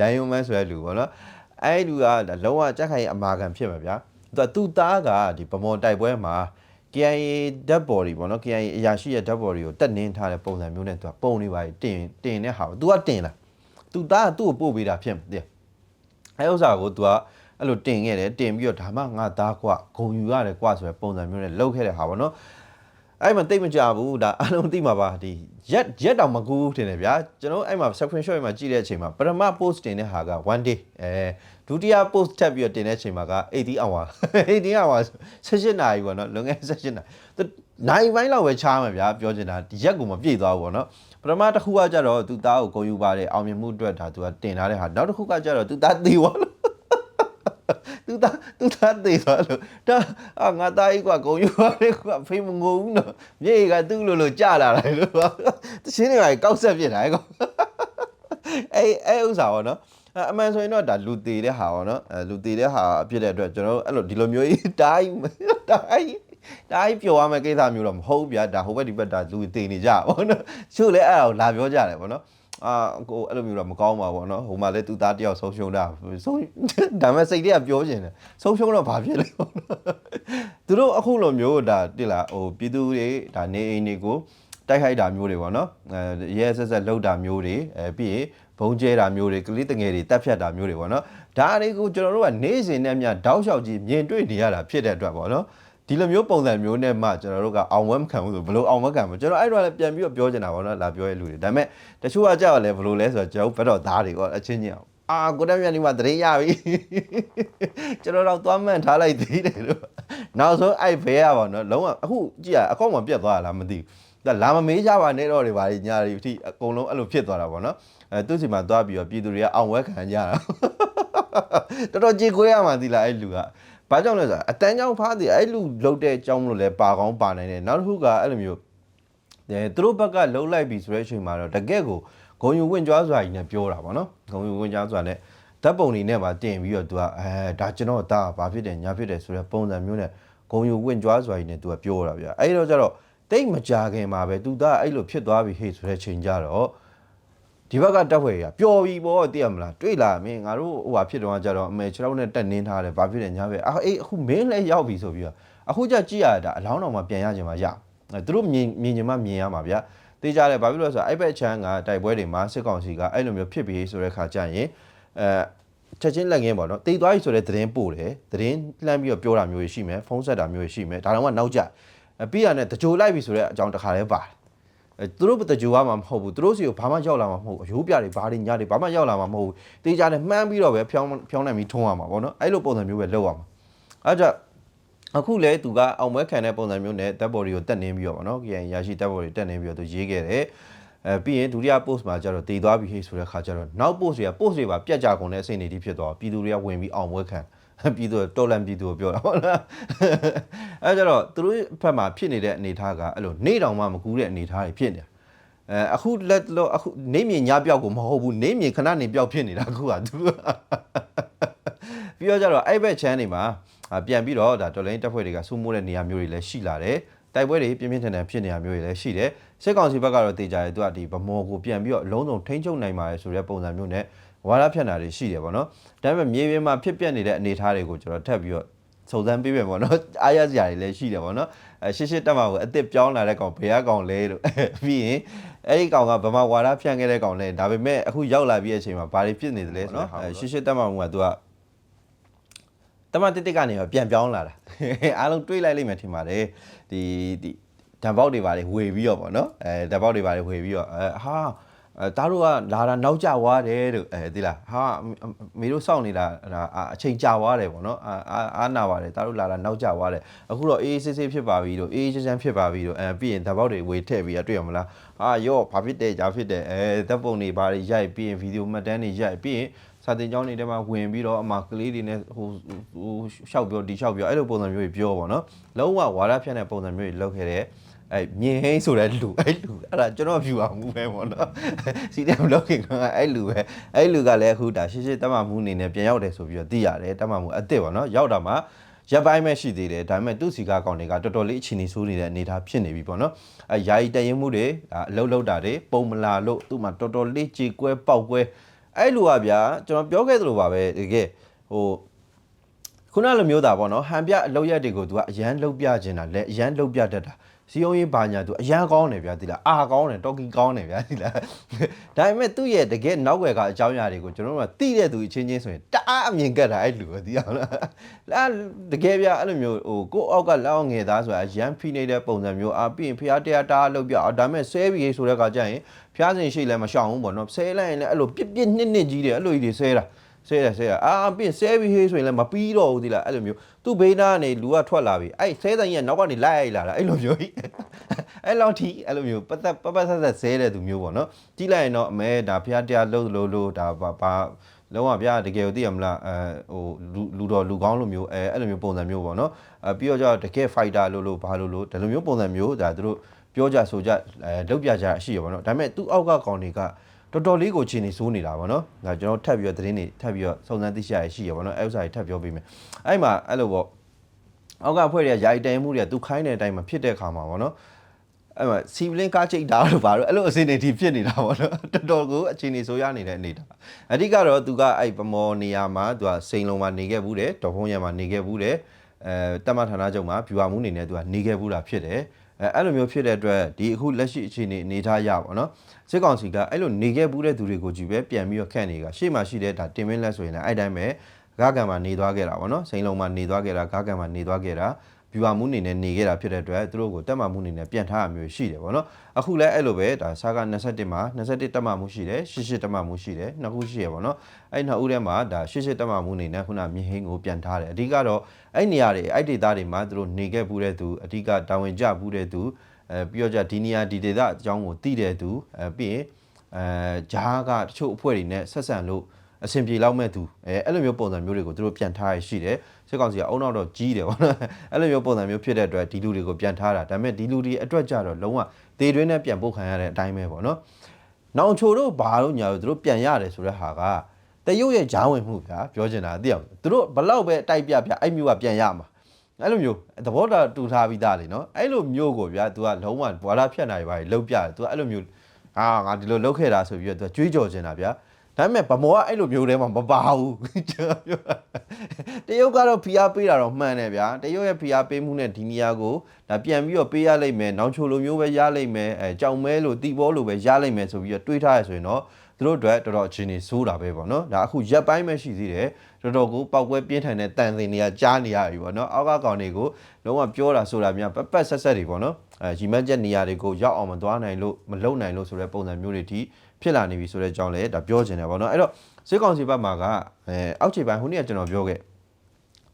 Speaker 1: လိုင်ယွန်မန်ဆိုတဲ့လူပေါ့နော်အဲ့လူကဒါလုံးဝကြက်ခိုင်အမာခံဖြစ်မှာဗျာသူကသူ့သားကဒီဗမော်တိုက်ပွဲမှာ KIA ဓာတ်ဘော်တွေပေါ့နော် KIA အရာရှိရဲ့ဓာတ်ဘော်တွေကိုတက်နင်းထားတဲ့ပုံစံမျိုးနဲ့သူကပုံနေပါတင်တင်တဲ့ဟာကို तू ကတင်လာ तू သားကသူ့ကိုပို့ပေးတာဖြစ်တယ်အဲဥစ္စာကို तू ကအဲ့လိုတင်ခဲ့တယ်တင်ပြီးတော့ဒါမှငါသားကွာဂုံယူရတယ်ကွာဆိုတဲ့ပုံစံမျိုးနဲ့လှုပ်ခဲ့တဲ့ဟာပေါ့နော် အဲ့မှာတိတ်မကြဘူးဒါအားလုံးသိမှာပါဒီရက်ရက်တောင်မကူးထင်တယ်ဗျာကျွန်တော်အဲ့မှာ screenshot မှာကြည့်တဲ့အချိန်မှာပထမ post တင်တဲ့ဟာက1 day အဲဒုတိယ post ထပ်ပြီးတော့တင်တဲ့အချိန်မှာက80 hour 80 hour 16နာရီပေါ့နော်လွန်ခဲ့16နာရီသူနိုင်ပိုင်းလောက်ပဲချားမှာဗျာပြောချင်တာဒီရက်ကိုမပြည့်သွားဘူးပေါ့နော်ပထမတစ်ခုကကြတော့သူသားကိုဂုံယူပါတယ်အောင်မြင်မှုအတွက်ဒါသူကတင်ထားတဲ့ဟာနောက်တစ်ခုကကြတော့သူသားသေသွားလို့ သူသားသူသားသေးသွားလို့ဒါအာငါသားကြီးကဂုံယူပါတယ်ကွာဖေးမငုံဘူးနော်မြေကသူ့လိုလိုကြလာတယ်လို့တချင်းတွေကကောက်ဆက်ပြစ်တာကောအဲ့အဲ့ဥစ္စာပေါ့နော်အမှန်ဆိုရင်တော့ဒါလူသေးတဲ့ဟာပေါ့နော်အဲလူသေးတဲ့ဟာဖြစ်တဲ့အတွက်ကျွန်တော်တို့အဲ့လိုဒီလိုမျိုးကြီးတိုင်းတိုင်းတိုင်းပျော်ရမယ့်ကိစ္စမျိုးတော့မဟုတ်ဘူးဗျာဒါဟိုဘက်ဒီဘက်ဒါလူသေးနေကြပါဘောနော်ချို့လည်းအဲ့ဒါကိုလာပြောကြတယ်ပေါ့နော် အာကိုအဲ့လိုမျိုးတော့မကောင်းပါဘောနော်ဟိုမှာလည်းသူသားတယောက်ဆုံးရှုံးတာဆုံးဒါမဲ့စိတ်တွေကပြောရှင်တယ်ဆုံးရှုံးတော့ဘာဖြစ်လဲသူတို့အခုလိုမျိုးဒါတိလားဟိုပြည်သူတွေဒါနေအိမ်တွေကိုတိုက်ခိုက်တာမျိုးတွေပေါ့နော်အဲရဲဆက်ဆက်လှုပ်တာမျိုးတွေအဲပြီးရင်ဘုံကျဲတာမျိုးတွေကလေးတငယ်တွေတက်ဖြတ်တာမျိုးတွေပေါ့နော်ဒါတွေကိုကျွန်တော်တို့ကနေ့စဉ်နဲ့အမျှတောက်လျှောက်ကြီးမြင်တွေ့နေရတာဖြစ်တဲ့အတွက်ပေါ့နော် ဒီလိုမျိုးပုံစံမျိုးနဲ့မှကျွန်တော်တို့ကအောင်ဝဲမခံဘူးဆိုဘယ်လိုအောင်ဝဲခံမလဲကျွန်တော်အဲ့တော့လည်းပြန်ပြီးတော့ပြောချင်တာပေါ့နော်လာပြောရဲလူတွေဒါပေမဲ့တချို့ကကြောက်လဲဘယ်လိုလဲဆိုတော့ကျွန်တော်ဘက်တော့သားတွေပေါ့အချင်းချင်းအောင်အာကိုတက်မြန်ဒီမှာတရေရပြီကျွန်တော်တော့သွားမှန်ထားလိုက်သေးတယ်လို့နောက်ဆုံးအဲ့ဘဲရပါတော့လုံးဝအခုကြည့်ရအကောင့်မှာပြတ်သွားတာလားမသိဘူးဒါလာမမေးကြပါနဲ့တော့တွေပါညာတွေအထိအကုန်လုံးအဲ့လိုဖြစ်သွားတာပေါ့နော်အဲသူ့စီမှာသွားပြီးတော့ပြည်သူတွေကအောင်ဝဲခံကြတာတော်တော်ကြည်ခွေးရမှသီလားအဲ့လူက ။ဘာကြောင့်လဲဆိုတာအတန်းကြောင့်ဖားတယ်အဲ့လူလုံးတဲ့အကြောင်းလို့လဲပါကောင်းပါနိုင်တယ်။နောက်တစ်ခုကအဲ့လိုမျိုးအဲသူတို့ဘက်ကလှုပ်လိုက်ပြီဆိုတဲ့အချိန်မှာတော့တကက်ကိုဂုံယူဝင်ကြွားစွာကြီးနဲ့ပြောတာပေါ့နော်။ဂုံယူဝင်ကြွားစွာနဲ့ဓာတ်ပုံတွေနဲ့ပါတင်ပြီးတော့သူကအဲဒါကျွန်တော်ဒါဘာဖြစ်တယ်ညာဖြစ်တယ်ဆိုတဲ့ပုံစံမျိုးနဲ့ဂုံယူဝင်ကြွားစွာကြီးနဲ့သူကပြောတာဗျ။အဲ့တော့ကျတော့တိတ်မကြခင်မှာပဲသူသားအဲ့လိုဖြစ်သွားပြီဟေ့ဆိုတဲ့ချိန်ကြတော့ ဒီဘက်ကတက်ဖွဲ့ရပျော်ပြီပေါ့သိရမလားတွေ့လာမင်းငါတို့ဟိုဟာဖြစ်တော့ကြတော့အမေခြေထောက်နဲ့တက်နင်းထားတယ်ဘာဖြစ်လဲညာပဲအာအေးအခုမင်းလည်းရောက်ပြီဆိုပြီးတော့အခုကြကြည့်ရတာအလောင်းတော်မှာပြန်ရခြင်းမှာရအဲသူတို့မြင်မြင်ချင်မှမြင်ရမှာဗျာသိကြတယ်ဘာဖြစ်လို့လဲဆိုတော့အဲ့ဘက်ချမ်းကတိုက်ပွဲတွေမှာစစ်ကောင်စီကအဲ့လိုမျိုးဖြစ်ပြီးဆိုတဲ့ခါကျရင်အဲချက်ချင်းလက်ငင်းပေါ့နော်တိတ်သွားပြီဆိုတဲ့သတင်းပို့တယ်သတင်းလှမ်းပြီးတော့ပြောတာမျိုးရှိမယ်ဖုန်းဆက်တာမျိုးရှိမယ်ဒါတော့မှနောက်ကြအဲပြီးရတဲ့တကြိုလိုက်ပြီဆိုတဲ့အကြောင်းတစ်ခါလဲပါတယ်အဲ သူတို့တကြူရမှာမဟုတ်ဘူးသူတို့စီကိုဘာမှရောက်လာမှာမဟုတ်ဘူးအယိုးပြတွေဘာတွေညာတွေဘာမှရောက်လာမှာမဟုတ်ဘူးတေးကြတယ်မှန်းပြီးတော့ပဲဖြောင်းဖြောင်းနိုင်ပြီးထုံးရမှာပေါ့နော်အဲ့လိုပုံစံမျိုးပဲလုပ်ရမှာအဲ့ကြင့်အခုလဲသူကအောင်ပွဲခံတဲ့ပုံစံမျိုးနဲ့တပ်ဘော်တွေကိုတက်နေပြီးတော့ဗောနော် KN ရရှိတပ်ဘော်တွေတက်နေပြီးတော့သူရေးခဲ့တယ်အဲပြီးရင်ဒုတိယ post မှာကျတော့တည်သွားပြီဟေ့ဆိုတဲ့ခါကျတော့နောက် post တွေက post တွေပါပြတ်ကြကုန်တဲ့အစိမ့်တွေတိဖြစ်သွားပြည်သူတွေကဝင်ပြီးအောင်ပွဲခံ ပြည်သူတော်လန်ပြည်သူကိုပြောတာဟုတ်လားအဲကြတော့သူတို့ဘက်မှာဖြစ်နေတဲ့အနေအထားကအဲ့လိုနေတောင်မှမကူးတဲ့အနေအထားတွေဖြစ်နေတာအဲအခုလက်လို့အခုနေမြင်ညပြောက်ကိုမဟုတ်ဘူးနေမြင်ခဏနေပြောက်ဖြစ်နေတာအခုကသူပြီးတော့ကြတော့အဲ့ဘက်ချမ်းနေမှာအာပြန်ပြီးတော့ဒါတော်လိုင်းတက်ဖွဲ့တွေကစိုးမိုးတဲ့နေရာမျိုးတွေလည်းရှိလာတယ်တိုက်ပွဲတွေပြင်းပြင်းထန်ထန်ဖြစ်နေတာမျိုးတွေလည်းရှိတယ်စစ်ကောင်စီဘက်ကတော့တေချာတယ်သူကဒီဗမော်ကိုပြန်ပြီးတော့အလုံးစုံထိန်းချုပ်နိုင်ပါတယ်ဆိုတဲ့ပုံစံမျိုးနဲ့ ဝါရဖြန့်တာတွေရှိတယ်ပေါ့နော်ဒါပေမဲ့မြေပြင်မှာဖြစ်ပျက်နေတဲ့အနေအထားတွေကိုကျွန်တော်ထပ်ပြီးတော့စုံစမ်းပေးမယ်ပေါ့နော်အားရစရာတွေလည်းရှိတယ်ပေါ့နော်အဲရှစ်ရှစ်တက်မှာကိုအစ်စ်ပြောင်းလာတဲ့ကောင်ဘယ်ကကောင်လဲလို့ပြီးရင်အဲ့ဒီကောင်ကဗမာဝါဒဖြန့်ခဲ့တဲ့ကောင်လဲဒါပေမဲ့အခုရောက်လာပြီးတဲ့အချိန်မှာဘာတွေဖြစ်နေသလဲဆိုတော့အဲရှစ်ရှစ်တက်မှာကသူကတမတစ်တစ်ကနေတော့ပြန်ပြောင်းလာတာအားလုံးတွေးလိုက်လိမ့်မယ်ထင်ပါတယ်ဒီဒီဓာတ်ပေါက်တွေပါလေဝေပြီးတော့ပေါ့နော်အဲဓာတ်ပေါက်တွေပါလေဝေပြီးတော့အဲဟာ အဲသားတို့ကလာတာနောက်ကျသွားတယ်လို့အဲသိလားဟာမေတို့စောင့်နေတာဒါအချိန်ကြာသွားတယ်ပေါ့နော်အာအာနာပါတယ်သားတို့လာတာနောက်ကျသွားတယ်အခုတော့အေးဆေးဆေးဖြစ်ပါပြီလို့အေးချမ်းချမ်းဖြစ်ပါပြီလို့အဲပြီးရင်ဓာတ်ပေါက်တွေဝေထည့်ပြီးရတွေ့ရမလားဟာရော့ဘာဖြစ်တယ်ဂျာဖြစ်တယ်အဲဓာတ်ပုံတွေဘာတွေရိုက်ပြီးရင်ဗီဒီယိုမှတ်တမ်းတွေရိုက်ပြီးရင်စာတင်ကြောင်းတွေထဲမှာဝင်ပြီးတော့အမှကလေးတွေနဲ့ဟိုဟိုရှောက်ပြောဒီရှောက်ပြောအဲ့လိုပုံစံမျိုးတွေပြောပါတော့လုံးဝဝါဒဖြန့်တဲ့ပုံစံမျိုးတွေလုပ်ခဲ့တဲ့ အဲ့မြင်ဟင်းဆိုတဲ့လူအဲ့လူအဲ့ဒါကျွန်တော် view အောင်မှုပဲပေါ့နော်စီတယ်မလုပ်ခင်ကအဲ့လူပဲအဲ့လူကလည်းအခုဒါရှင်းရှင်းတတ်မှမှုအနေနဲ့ပြန်ရောက်တယ်ဆိုပြီးတော့သိရတယ်တတ်မှမှုအစ်စ်ပေါ့နော်ရောက်တာမှရပ်ပိုင်းပဲရှိသေးတယ်ဒါပေမဲ့သူ့စီကားကောင်တွေကတော်တော်လေးအခြေအနေဆိုးနေတဲ့အနေအထားဖြစ်နေပြီပေါ့နော်အဲယာယီတရင်မှုတွေအလုံးလုံးတာတွေပုံမလာလို့သူ့မှာတော်တော်လေးကြေကွဲပေါက်ကွဲအဲ့လူကဗျာကျွန်တော်ပြောခဲ့သလိုပါပဲတကယ်ဟိုခုနလိုမျိုးတာပေါ့နော်ဟန်ပြအလောက်ရက်တွေကိုသူကအရန်လောက်ပြခြင်းတာလက်အရန်လောက်ပြတတ်တာ စီယုံရေးဘာညာသူအရန်ကောင်းတယ်ဗျာဒီလားအာကောင်းတယ်တော်ကီကောင်းတယ်ဗျာဒီလားဒါပေမဲ့သူ့ရဲ့တကယ်နောက်ွယ်ကအကြောင်းအရာတွေကိုကျွန်တော်တို့ကသိတဲ့သူအချင်းချင်းဆိုရင်တအားအမြင်ကတ်တာအဲ့လူပဲဒီအောင်လားလာတကယ်ဗျာအဲ့လိုမျိုးဟိုကိုအောက်ကလောက်ငယ်သားဆိုတာရန်ဖိနေတဲ့ပုံစံမျိုးအာပြီးရင်ဖျားတရားတားလောက်ပြဒါပေမဲ့ဆဲပြီးဆိုတဲ့ခါကျရင်ဖျားစင်ရှိလည်းမရှောင်ဘူးပေါ့နော်ဆဲလိုက်ရင်လည်းအဲ့လိုပြစ်ပြစ်နှစ်နှစ်ကြီးတယ်အဲ့လိုကြီးတွေဆဲတာ ဆဲရဆဲရအာပြင်ဆဲပြီးဟေးဆိုရင်လည်းမပြီးတော့ဘူးဒီလားအဲ့လိုမျိုးသူ့ဘေးနားကနေလူကထွက်လာပြီအဲ့ဆဲတဲ့ကြီးကနောက်ကနေလိုက်လာတာအဲ့လိုမျိုးကြီးအဲ့လောက်ထိအဲ့လိုမျိုးပတ်သက်ပတ်ပတ်ဆက်ဆက်ဆဲတဲ့သူမျိုးပေါ့နော်ကြည့်လိုက်ရင်တော့အမဲဒါဖျားတရားလို့လို့လို့ဒါဘာဘာလုံးဝဗျာတကယ်ကိုသိရမလားအဲဟိုလူလူတော်လူကောင်းလိုမျိုးအဲအဲ့လိုမျိုးပုံစံမျိုးပေါ့နော်အဲပြီးတော့ကျတော့တကယ် fighter လို့လို့ဘာလို့လို့ဒီလိုမျိုးပုံစံမျိုးဒါသူတို့ပြောကြဆိုကြအဲလုပ်ပြကြအရှိရပါတော့ဒါပေမဲ့သူ့အောက်ကကောင်တွေက တော်တော်လေးကိုခြေနေစိုးနေတာပေါ့နော်ဒါကျွန်တော်ထပ်ပြီးတော့သတင်းတွေထပ်ပြီးတော့စုံစမ်းသိရှိရရှိရပါတော့အဲ့ဥစ္စာတွေထပ်ပြောပေးမယ်အဲ့မှာအဲ့လိုပေါ့အောက်ကအဖွဲ့တွေကယာယီတိုင်မှုတွေကသူခိုင်းတဲ့အတိုင်းမှာဖြစ်တဲ့ခါမှာပေါ့နော်အဲ့မှာစီဗလင်းကားချိတ်တာလို့ပါတော့အဲ့လိုအစင်းနေတီဖြစ်နေတာပေါ့နော်တော်တော်ကိုအခြေအနေဆိုရနေတဲ့အနေတာအဓိကတော့သူကအဲ့ပမော်နေရာမှာသူကစိန်လုံးမှာနေခဲ့ဘူးတယ်တော်ဖုံးရံမှာနေခဲ့ဘူးတယ်အဲတမဌာနချုပ်မှာဗျူဟာမှုအနေနဲ့သူကနေခဲ့ဘူးတာဖြစ်တယ် အဲအဲ့လိုမျိုးဖြစ်တဲ့အတွက်ဒီအခုလက်ရှိအခြေအနေအနေထားရပါတော့စစ်ကောင်စီကအဲ့လိုနေခဲ့ဘူးတဲ့သူတွေကိုကြည့်ပဲပြန်ပြီးတော့ခန့်နေတာရှေ့မှာရှိတဲ့ဒါတင်မင်းလက်ဆိုရင်လည်းအဲ့တိုင်းပဲဂါကန်မှာနေသွားခဲ့တာပေါ့နော်စိန်လုံးမှာနေသွားခဲ့တာဂါကန်မှာနေသွားခဲ့တာ ဗျူဟာမှုအနေနဲ့နေခဲ့တာဖြစ်တဲ့အတွက်သူတို့ကိုတက်မှမှုအနေနဲ့ပြန်ထားရမျိုးရှိတယ်ပေါ့နော်အခုလည်းအဲ့လိုပဲဒါစာက21မှာ21တက်မှမှုရှိတယ်88တက်မှမှုရှိတယ်နှစ်ခုရှိရပေါ့နော်အဲ့နှစ်ဦးထဲမှာဒါ88တက်မှမှုအနေနဲ့ခုနမြဟင်းကိုပြန်ထားတယ်အဓိကတော့အဲ့နေရာတွေအဲ့ဒေတာတွေမှာသူတို့နေခဲ့ဘူးတဲ့သူအဓိကတာဝန်ကျဘူးတဲ့သူအဲပြီးတော့ကြဒီနေရာဒီဒေတာအကြောင်းကိုသိတဲ့သူအဲပြီးရင်အဲဂျားကတချို့အဖွဲ့တွေနဲ့ဆက်ဆံလို့ အဆင်ပြေလောက်မဲ့သူအဲအဲ့လိုမျိုးပုံစံမျိုးတွေကိုသူတို့ပြန်ထားရရှိတယ်စစ်ကောင်စီကအုံနောက်တော့ကြီးတယ်ဗောနော်အဲ့လိုမျိုးပုံစံမျိုးဖြစ်တဲ့အတွက်ဒီလူတွေကိုပြန်ထားတာဒါပေမဲ့ဒီလူတွေအတွက်ကြတော့လုံးဝဒေတွင်းနဲ့ပြန်ပို့ခံရတဲ့အတိုင်းပဲဗောနော်နောင်ချိုတို့ဘာလို့ညာလို့သူတို့ပြန်ရတယ်ဆိုတဲ့ဟာကတ တရုတ်ရဲ့ဂျားဝင်မှုဗျာပြောချင်တာသိအောင်သူတို့ဘလောက်ပဲတိုက်ပြပြအဲ့မျိုးကပြန်ရမှာအဲ့လိုမျိုးသဘောတာတူထားပြီးသားလေနော်အဲ့လိုမျိုးကိုဗျာ तू ကလုံးဝဘွာလာဖြတ်နိုင်ပါလေလောက်ပြတယ် तू အဲ့လိုမျိုးဟာငါဒီလိုလောက်ခဲ့တာဆိုပြီးတော့ तू ကြွေးကြော်ချင်တာဗျာ ဒါပေမဲ့ဗမောကအဲ့လိုမျိုးတည်းမှမပါဘူးကျွန်တော်ပြောတရုတ်ကတော့ဖိအားပေးတာတော့မှန်တယ်ဗျာတရုတ်ရဲ့ဖိအားပေးမှုနဲ့ဒီနေရာကိုဒါပြန်ပြီးတော့ပေးရလိမ့်မယ်နောင်ချိုလိုမျိုးပဲရလိမ့်မယ်အဲကြောင်မဲလိုတီဘောလိုပဲရလိမ့်မယ်ဆိုပြီးတော့တွေးထားရဆိုရင်တော့သူတို့အတွက်တော်တော်အခြေအနေဆိုးတာပဲပေါ့နော်ဒါအခုရက်ပိုင်းပဲရှိသေးတယ်တော်တော်ကိုပောက်ကွဲပြင်းထန်တဲ့တန်စင်တွေကကြားနေရပြီပေါ့နော်အောက်ကကောင်တွေကိုလုံးဝပြောတာဆိုတာများပက်ပက်ဆက်ဆက်တွေပေါ့နော်အဲရီမတ်ချက်နေရာတွေကိုရောက်အောင်မသွားနိုင်လို့မလုံနိုင်လို့ဆိုတဲ့ပုံစံမျိုးတွေထိ ဖြစ်လာနေပြီဆိုတဲ့အကြောင်းလည်းဒါပြောချင်တယ်ပေါ့နော်အဲ့တော့စစ်ကောင်စီဘက်မှာကအဲအောက်ခြေပိုင်းဟိုနေ့ကကျွန်တော်ပြောခဲ့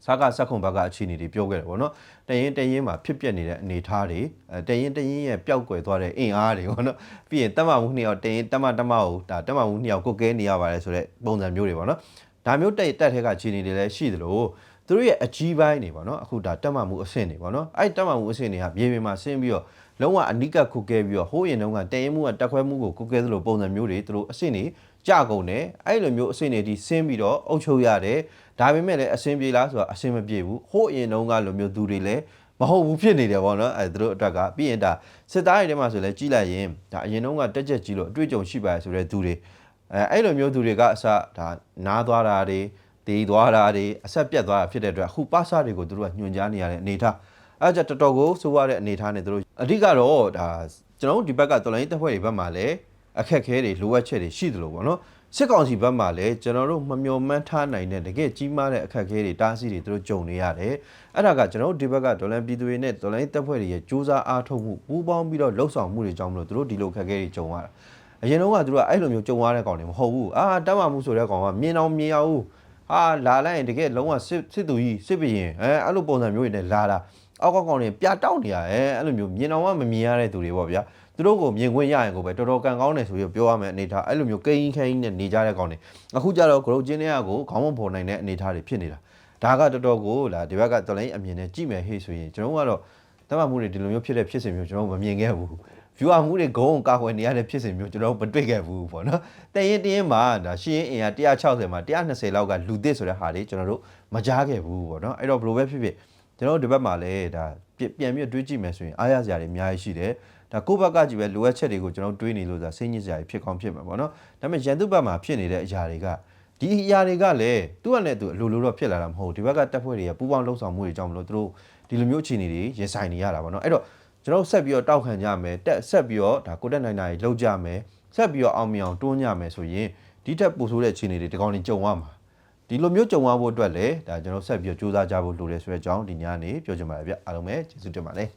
Speaker 1: စားကစက်ခုံဘက်ကအခြေအနေတွေပြောခဲ့တယ်ပေါ့နော်တရင်တရင်မှာဖြစ်ပျက်နေတဲ့အနေအထားတွေအဲတရင်တရင်ရဲ့ပျောက်ကွယ်သွားတဲ့အင်အားတွေပေါ့နော်ပြီးရင်တက်မမှုနှစ်ယောက်တရင်တက်မတက်မကိုဒါတက်မမှုနှစ်ယောက်ကိုကဲနေရပါတယ်ဆိုတဲ့ပုံစံမျိုးတွေပေါ့နော်ဒါမျိုးတက်တက်ထဲကအခြေအနေတွေလည်းရှိသလို သူတို့ရဲ့အကြီးပိုင်းတွေပေါ့နော်အခုဒါတက်မမှုအဆင့်တွေပေါ့နော်အဲ့တက်မမှုအဆင့်တွေကမြေပြင်မှာဆင်းပြီးတော့လုံးဝအနိကခုကဲပြီးတော့ဟိုးရင်တုန်းကတရင်မှုကတက်ခွဲမှုကိုခုကဲသလိုပုံစံမျိုးတွေသူတို့အဆင့်တွေကြကုန်တယ်အဲ့လိုမျိုးအဆင့်တွေဒီဆင်းပြီးတော့အုပ်ချုပ်ရတယ်ဒါပေမဲ့လည်းအဆင်ပြေလားဆိုတာအဆင်မပြေဘူးဟိုးရင်တုန်းကလိုမျိုးသူတွေလည်းမဟုတ်ဘူးဖြစ်နေတယ်ပေါ့နော်အဲသူတို့အတွက်ကပြီးရင်ဒါစစ်သားတွေထဲမှာဆိုလည်းကြီးလိုက်ရင်ဒါအရင်တုန်းကတက်ချက်ကြီးလို့အတွေ့အကြုံရှိပါတယ်ဆိုတဲ့သူတွေအဲအဲ့လိုမျိုးသူတွေကအစဒါနားသွားတာတွေ တေးသွားတာတွေအဆက်ပြတ်သွားတာဖြစ်တဲ့အတွက်အခုပါစာတွေကိုသူတို့ကညွှန်ကြားနေရတဲ့အနေထားအဲကြတော်တော်ကိုစိုးရတဲ့အနေထားနဲ့သူတို့အဓိကတော့ဒါကျွန်တော်တို့ဒီဘက်ကတော်လိုင်းတပ်ဖွဲ့တွေဘက်မှာလည်းအခက်အခဲတွေလိုအပ်ချက်တွေရှိသလိုပေါ့နော်စစ်ကောင်စီဘက်မှာလည်းကျွန်တော်တို့မမျှော်မှန်းထားနိုင်တဲ့တကယ်ကြီးမားတဲ့အခက်အခဲတွေတားဆီးတွေသူတို့ကြုံနေရတယ်အဲ့ဒါကကျွန်တော်တို့ဒီဘက်ကဒေါ်လာပြည်သူတွေနဲ့ဒေါ်လာတပ်ဖွဲ့တွေရဲ့စူးစမ်းအားထုတ်မှုပူးပေါင်းပြီးတော့လှုပ်ဆောင်မှုတွေကြောင့်မလို့သူတို့ဒီလိုအခက်အခဲတွေကြုံရတာအရင်တော့ကသူတို့ကအဲ့လိုမျိုးကြုံရတဲ့ကောင်တွေမဟုတ်ဘူးအာတတ်မှမှုဆိုတဲ့ကောင်ကမြင်အောင်မြင်အောင် ဟာလာလိုက်ရင်တကယ်လုံးဝစစ်စစ်သူကြီးစစ်ဘရင်အဲအဲ့လိုပုံစံမျိုးတွေနဲ့လာတာအောက်ကကောင်တွေပြတောက်နေရအဲအဲ့လိုမျိုးမြင်အောင်မမြင်ရတဲ့သူတွေပေါ့ဗျာသူတို့ကိုမြင်ခွင့်ရရင်ကိုပဲတော်တော်ကန်ကောင်းတယ်ဆိုပြီးပြောရမယ်အနေထားအဲ့လိုမျိုးကိန်းခိန်းနဲ့နေကြတဲ့ကောင်တွေအခုကြတော့ဂရုချင်းတွေကကိုခေါင်းမဖော်နိုင်တဲ့အနေထားတွေဖြစ်နေတာဒါကတော်တော်ကိုလာဒီဘက်ကတော်လိုင်းအမြင်နဲ့ကြည့်မယ်ဟေ့ဆိုရင်ကျွန်တော်ကတော့တတ်မှတ်မှုတွေဒီလိုမျိုးဖြစ်တဲ့ဖြစ်စဉ်မျိုးကျွန်တော်မမြင်ခဲ့ဘူး viewer မှုတွေဂုံးကာကွယ်နေရတဲ့ဖြစ်စဉ်မျိုးကျွန်တော်မတွေ့ခဲ့ဘူးပေါ့နော်တရင်တရင်မှာဒါရှင်းအင်အား160မှာ120လောက်ကလူသစ်ဆိုတဲ့ဟာတွေကျွန်တော်တို့မကြားခဲ့ဘူးပေါ့နော်အဲ့တော့ဘယ်လိုပဲဖြစ်ဖြစ်ကျွန်တော်တို့ဒီဘက်မှာလည်းဒါပြန်ပြီးတွေးကြည့်မယ်ဆိုရင်အားရစရာတွေအများကြီးရှိတယ်ဒါကိုယ့်ဘက်ကကြည့်ပဲလိုအပ်ချက်တွေကိုကျွန်တော်တွေးနေလို့ဆိုတာစိတ်ညစ်စရာတွေဖြစ်ကောင်းဖြစ်မှာပေါ့နော်ဒါပေမဲ့ရန်သူဘက်မှာဖြစ်နေတဲ့အရာတွေကဒီအရာတွေကလည်းသူ့အနေနဲ့သူအလိုလိုတော့ဖြစ်လာတာမဟုတ်ဒီဘက်ကတက်ဖွဲ့တွေကပူပေါင်းလှုပ်ဆောင်မှုတွေကြောင့်မလို့သူတို့ဒီလိုမျိုးအခြေအနေတွေရင်ဆိုင်နေရတာပေါ့နော်အဲ့တော့ ကျွန်တော်ဆက်ပြီးတော့တောက်ခံကြမယ်တက်ဆက်ပြီးတော့ဒါကိုတက်နိုင်နိုင်လောက်ကြမယ်ဆက်ပြီးတော့အောင်မြင်အောင်တွန်းကြမယ်ဆိုရင်ဒီထက်ပိုဆိုးတဲ့အခြေအနေတွေဒီကောင်တွေကြုံရမှာဒီလိုမျိုးကြုံရဖို့အတွက်လည်းဒါကျွန်တော်ဆက်ပြီးတော့စူးစမ်းကြဖို့လိုတယ်ဆိုတဲ့အကြောင်းဒီညနေပြောချင်ပါတယ်ဗျအားလုံးပဲကျေးဇူးတင်ပါတယ်